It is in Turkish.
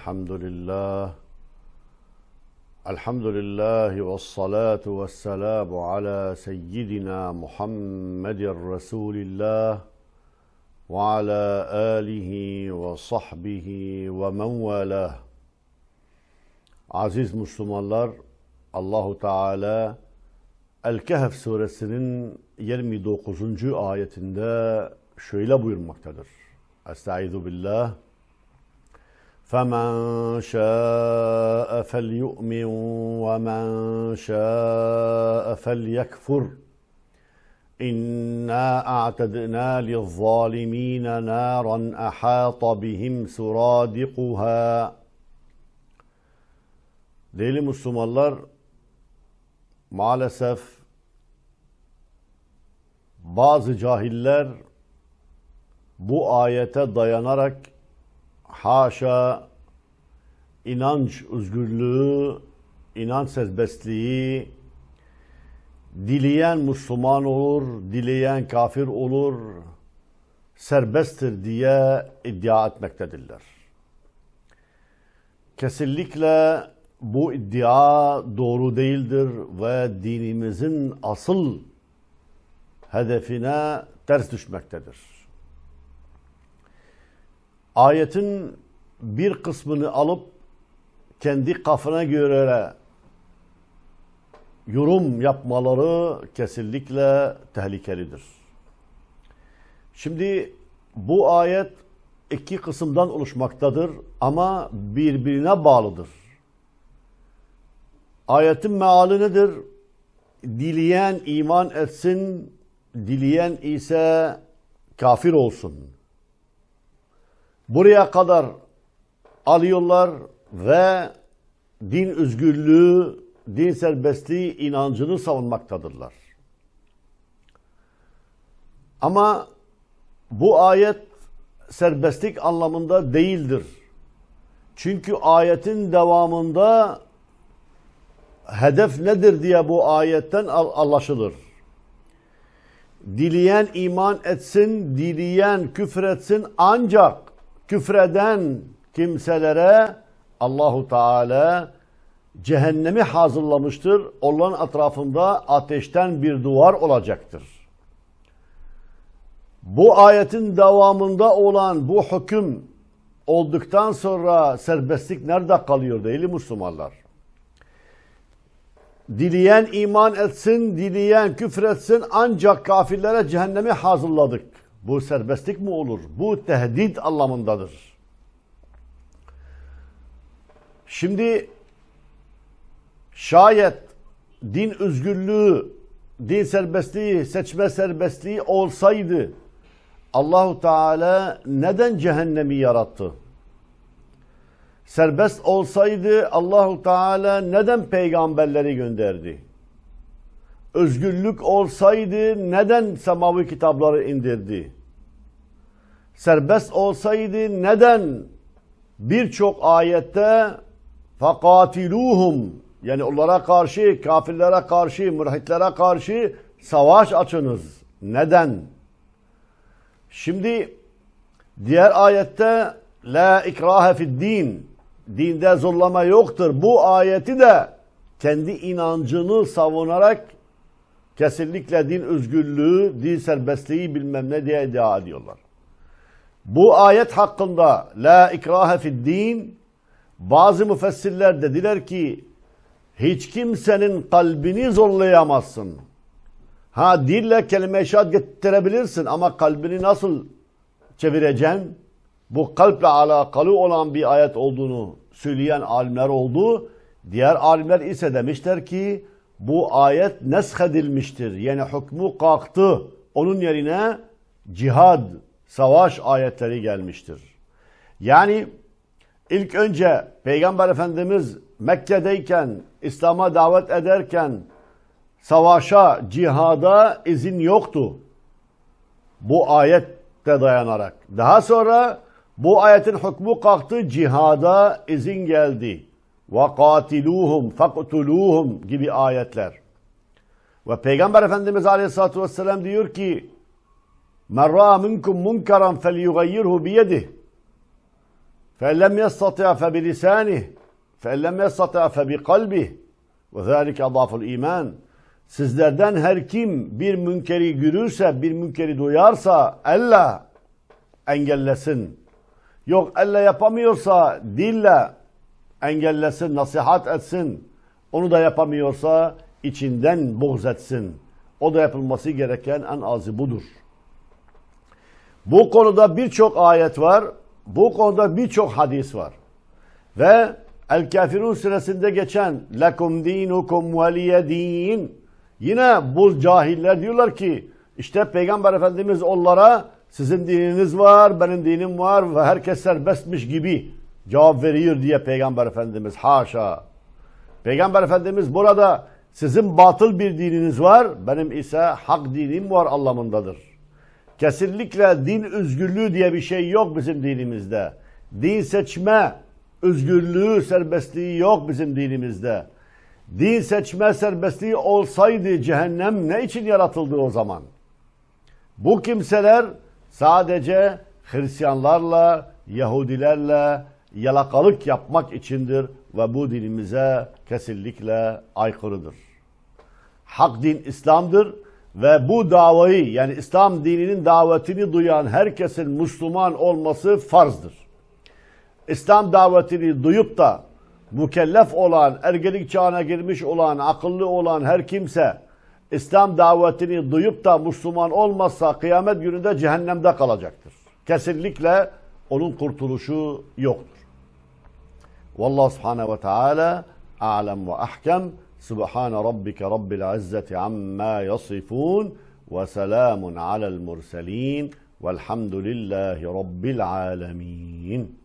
الحمد لله الحمد لله والصلاة والسلام على سيدنا محمد رسول الله وعلى آله وصحبه ومن والاه Aziz Müslümanlar, Allahu Teala El-Kehf suresinin 29. ayetinde şöyle buyurmaktadır. Estaizu billah. فَمَنْ شَاءَ فَلْيُؤْمِنْ وَمَنْ شَاءَ فَلْيَكْفُرْ. إِنَّا أَعْتَدْنَا لِلظَّالِمِينَ نَارًا أَحَاطَ بِهِمْ سُرَادِقُهَا. Değerli Müslümanlar, maalesef bazı cahiller bu ayete dayanarak haşa inanç özgürlüğü, inanç serbestliği, dileyen Müslüman olur, dileyen kafir olur, serbesttir diye iddia etmektedirler. Kesinlikle bu iddia doğru değildir ve dinimizin asıl hedefine ters düşmektedir. Ayetin bir kısmını alıp kendi kafana göre yorum yapmaları kesinlikle tehlikelidir. Şimdi bu ayet iki kısımdan oluşmaktadır ama birbirine bağlıdır. Ayetin meali nedir? Dileyen iman etsin, dileyen ise kafir olsun. Buraya kadar alıyorlar ve din özgürlüğü, din serbestliği inancını savunmaktadırlar. Ama bu ayet serbestlik anlamında değildir. Çünkü ayetin devamında hedef nedir diye bu ayetten anlaşılır. Dileyen iman etsin, dileyen küfretsin ancak küfreden kimselere Allahu Teala cehennemi hazırlamıştır. Onların etrafında ateşten bir duvar olacaktır. Bu ayetin devamında olan bu hüküm olduktan sonra serbestlik nerede kalıyor değil Müslümanlar? Dileyen iman etsin, dileyen küfretsin ancak kafirlere cehennemi hazırladık. Bu serbestlik mi olur? Bu tehdit anlamındadır. Şimdi şayet din özgürlüğü, din serbestliği, seçme serbestliği olsaydı Allahu Teala neden cehennemi yarattı? Serbest olsaydı Allahu Teala neden peygamberleri gönderdi? Özgürlük olsaydı neden semavi kitapları indirdi? Serbest olsaydı neden birçok ayette fakatiluhum yani onlara karşı, kafirlere karşı, mürhitlere karşı savaş açınız. Neden? Şimdi diğer ayette la ikrahe fid din dinde zorlama yoktur. Bu ayeti de kendi inancını savunarak kesinlikle din özgürlüğü, din serbestliği bilmem ne diye iddia ediyorlar. Bu ayet hakkında la ikrahe fid din bazı müfessirler dediler ki hiç kimsenin kalbini zorlayamazsın. Ha dille kelime-i şehadet getirebilirsin ama kalbini nasıl çevireceksin? Bu kalple alakalı olan bir ayet olduğunu söyleyen alimler oldu. Diğer alimler ise demişler ki bu ayet neshedilmiştir. Yani hükmü kalktı. Onun yerine cihad, savaş ayetleri gelmiştir. Yani ilk önce Peygamber Efendimiz Mekke'deyken, İslam'a davet ederken savaşa, cihada izin yoktu. Bu ayette dayanarak. Daha sonra bu ayetin hükmü kalktı, cihada izin geldi. وَقَاتِلُوهُمْ فَقْتُلُوهُمْ gibi ayetler. Ve Peygamber Efendimiz Aleyhisselatü Vesselam diyor ki مَنْ رَى مِنْكُمْ مُنْكَرًا فَلْيُغَيِّرْهُ بِيَدِهِ فَاَنْ لَمْ يَسْتَطِعَ فَبِلِسَانِهِ فَاَنْ لَمْ يَسْتَطِعَ فَبِقَلْبِهِ وَذَٰلِكَ اَضَافُ الْا۪يمَانِ Sizlerden her kim bir münkeri görürse, bir münkeri duyarsa elle engellesin. Yok elle yapamıyorsa dille engellesin, nasihat etsin. Onu da yapamıyorsa içinden buğz etsin. O da yapılması gereken en azı budur. Bu konuda birçok ayet var. Bu konuda birçok hadis var. Ve El Kafirun suresinde geçen lekum dinukum veliye din yine bu cahiller diyorlar ki işte Peygamber Efendimiz onlara sizin dininiz var, benim dinim var ve herkes serbestmiş gibi cevap veriyor diye Peygamber Efendimiz haşa. Peygamber Efendimiz burada sizin batıl bir dininiz var, benim ise hak dinim var anlamındadır. Kesinlikle din özgürlüğü diye bir şey yok bizim dinimizde. Din seçme özgürlüğü, serbestliği yok bizim dinimizde. Din seçme serbestliği olsaydı cehennem ne için yaratıldı o zaman? Bu kimseler sadece Hristiyanlarla, Yahudilerle yalakalık yapmak içindir ve bu dinimize kesinlikle aykırıdır. Hak din İslam'dır ve bu davayı yani İslam dininin davetini duyan herkesin Müslüman olması farzdır. İslam davetini duyup da mükellef olan, ergenlik çağına girmiş olan, akıllı olan her kimse İslam davetini duyup da Müslüman olmazsa kıyamet gününde cehennemde kalacaktır. Kesinlikle onun kurtuluşu yoktur. والله سبحانه وتعالى أعلم وأحكم. سبحان ربك رب العزة عما يصفون وسلام على المرسلين والحمد لله رب العالمين.